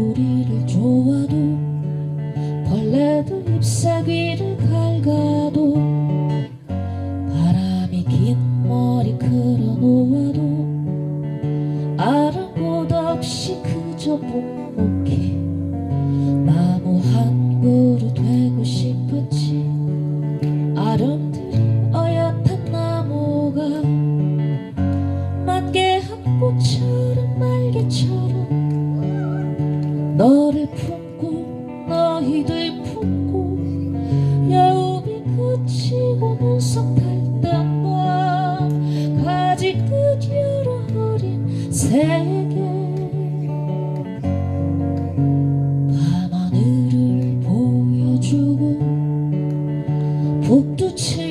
머리를 좋아도 벌레들 잎사귀를 갉아도 바람이 긴 머리 끌어놓아도 아랑 곳 없이 그저 묵묵히 나무 한 그루 되고 싶었지. 아름드리 어엿한 나무가 만개한 꽃처럼 날개처럼 너를 품고 너희들 품고 여움이 그치고 눈썹 달다와 가지 끝 여러 어린 세계. 밤하늘을 보여주고 북두칠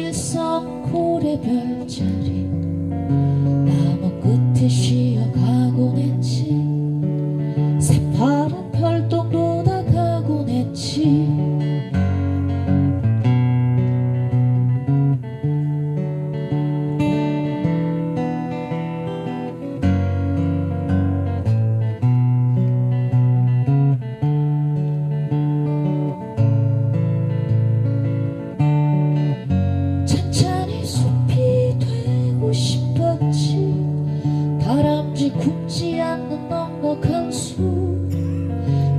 굶지 않는 넉넉한 숲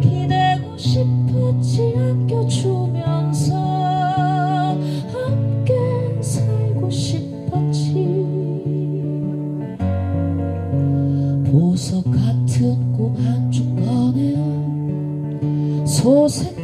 기대고 싶었지 안겨주면서 함께 살고 싶었지. 보석 같은 꿈 한 줌 꺼내어 소생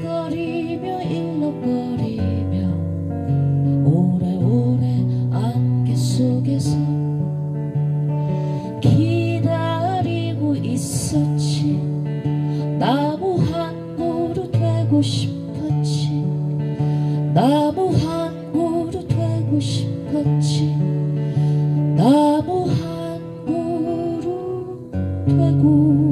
되고 싶었지. 나무 한 그루 되고 싶었지. 나무 한 그루 되고